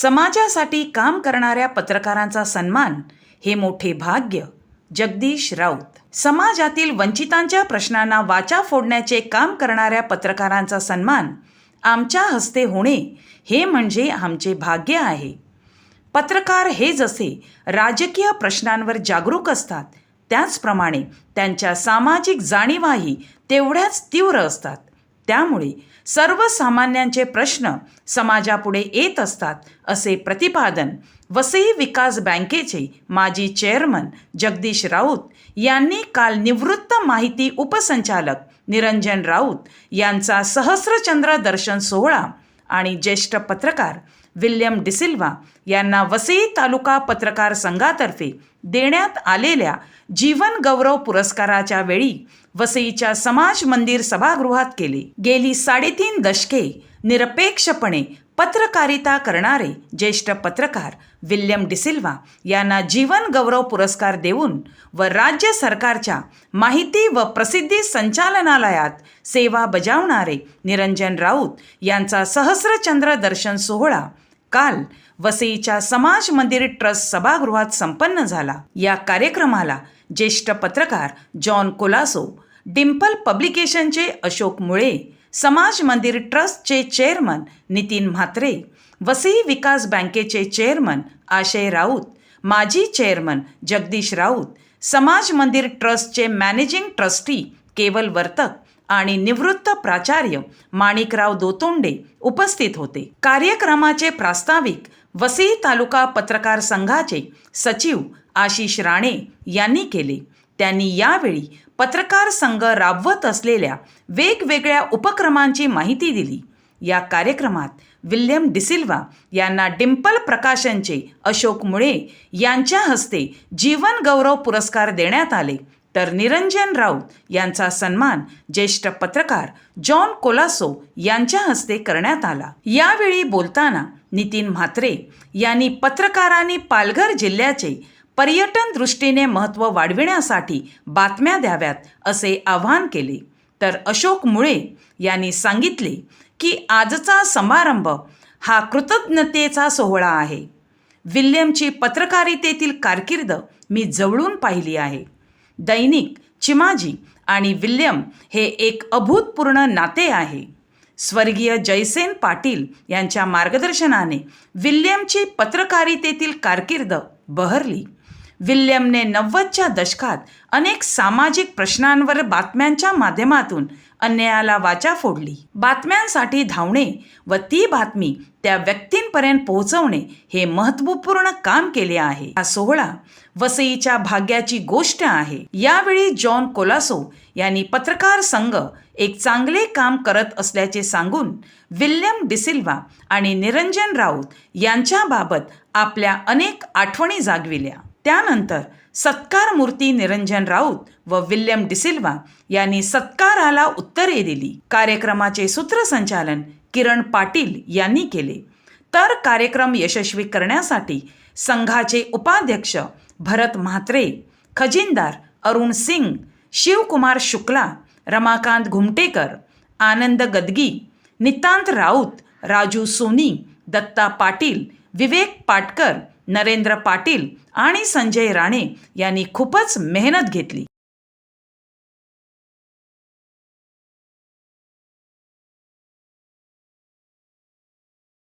समाजासाठी काम करणाऱ्या पत्रकारांचा सन्मान हे मोठे भाग्य. जगदीश राऊत. समाजातील वंचितांच्या प्रश्नांना वाचा फोडण्याचे काम करणाऱ्या पत्रकारांचा सन्मान आमच्या हस्ते होणे हे म्हणजे आमचे भाग्य आहे. पत्रकार हे जसे राजकीय प्रश्नांवर जागरूक असतात त्याचप्रमाणे त्यांच्या सामाजिक जाणीवाही तेवढ्याच तीव्र असतात. त्यामुळे सर्वसामान्यांचे प्रश्न समाजापुढे येत असतात असे प्रतिपादन वसई विकास बँकेचे माजी चेअरमन जगदीश राऊत यांनी काल निवृत्त माहिती उपसंचालक निरंजन राऊत यांचा सहस्रचंद्र दर्शन सोहळा आणि ज्येष्ठ पत्रकार विल्यम डिसिल्वा यांना वसई तालुका पत्रकार संघातर्फे देण्यात आलेल्या जीवन गौरव पुरस्काराच्या वेळी वसईच्या समाज मंदिर सभागृहात केले. गेली साडेतीन दशके निरपेक्षपणे पत्रकारिता करणारे ज्येष्ठ पत्रकार विल्यम डिसिल्वा यांना जीवन गौरव पुरस्कार देऊन व राज्य सरकारच्या माहिती व प्रसिद्धी संचालनालयात सेवा बजावणारे निरंजन राऊत यांचा सहस्रचंद्र दर्शन सोहळा काल वसईच्या समाज मंदिर ट्रस्ट सभागृहात संपन्न झाला. या कार्यक्रमाला ज्येष्ठ पत्रकार जॉन कोलासो डिम्पल पब्लिकेशनचे अशोक मुळे समाज मंदिर ट्रस्टचे चेअरमन नितीन म्हात्रे वसई विकास बँकेचे चेअरमन आशय राऊत माजी चेअरमन जगदीश राऊत समाज मंदिर ट्रस्टचे मॅनेजिंग ट्रस्टी केवल वर्तक आणि निवृत्त प्राचार्य माणिकराव दोतोंडे उपस्थित होते. कार्यक्रमाचे प्रास्ताविक वसई तालुका पत्रकार संघाचे सचिव आशिष राणे यांनी केले. त्यांनी यावेळी पत्रकार संघ राबवत असलेल्या वेगवेगळ्या उपक्रमांची माहिती दिली. या कार्यक्रमात विल्यम डिसिल्वा यांना डिम्पल प्रकाशनचे अशोक मुळे यांच्या हस्ते जीवन गौरव पुरस्कार देण्यात आले. तर निरंजन राऊत यांचा सन्मान ज्येष्ठ पत्रकार जॉन कोलासो यांच्या हस्ते करण्यात आला. यावेळी बोलताना नितीन म्हात्रे यांनी पत्रकारांनी पालघर जिल्ह्याचे पर्यटन दृष्टीने महत्त्व वाढविण्यासाठी बातम्या द्याव्यात असे आवाहन केले. तर अशोक मुळे यांनी सांगितले की आजचा समारंभ हा कृतज्ञतेचा सोहळा आहे. विल्यमची पत्रकारितेतील कारकीर्द मी जवळून पाहिली आहे. दैनिक चिमाजी आणि विल्यम हे एक अभूतपूर्ण नाते आहे. स्वर्गीय जयसेन पाटील यांच्या मार्गदर्शनाने विल्यमची पत्रकारितेतील कारकीर्द बहरली. विल्यमने नव्वदच्या दशकात अनेक सामाजिक प्रश्नांवर बातम्यांच्या माध्यमातून अन्यायाला वाचा फोडली. बातम्यांसाठी धावणे व ती बातमी त्या व्यक्तींपर्यंत पोहोचवणे हे महत्त्वपूर्ण काम केले आहे. हा सोहळा वसईच्या भाग्याची गोष्ट आहे. यावेळी जॉन कोलासो यांनी पत्रकार संघ एक चांगले काम करत असल्याचे सांगून विल्यम डिसिल्वा आणि निरंजन राऊत यांच्याबाबत आपल्या अनेक आठवणी जागविल्या. त्यानंतर सत्कार मूर्ती निरंजन राऊत व विल्यम डिसिल्वा यांनी सत्काराला उत्तरे दिली. कार्यक्रमाचे सूत्रसंचालन किरण पाटील यांनी केले. तर कार्यक्रम यशस्वी करण्यासाठी संघाचे उपाध्यक्ष भरत म्हात्रे खजिनदार अरुण सिंग शिवकुमार शुक्ला रमाकांत घुमटेकर आनंद गदगी नितांत राऊत राजू सोनी दत्ता पाटील विवेक पाटकर नरेंद्र पाटील आणि संजय राणे यांनी खूपच मेहनत घेतली.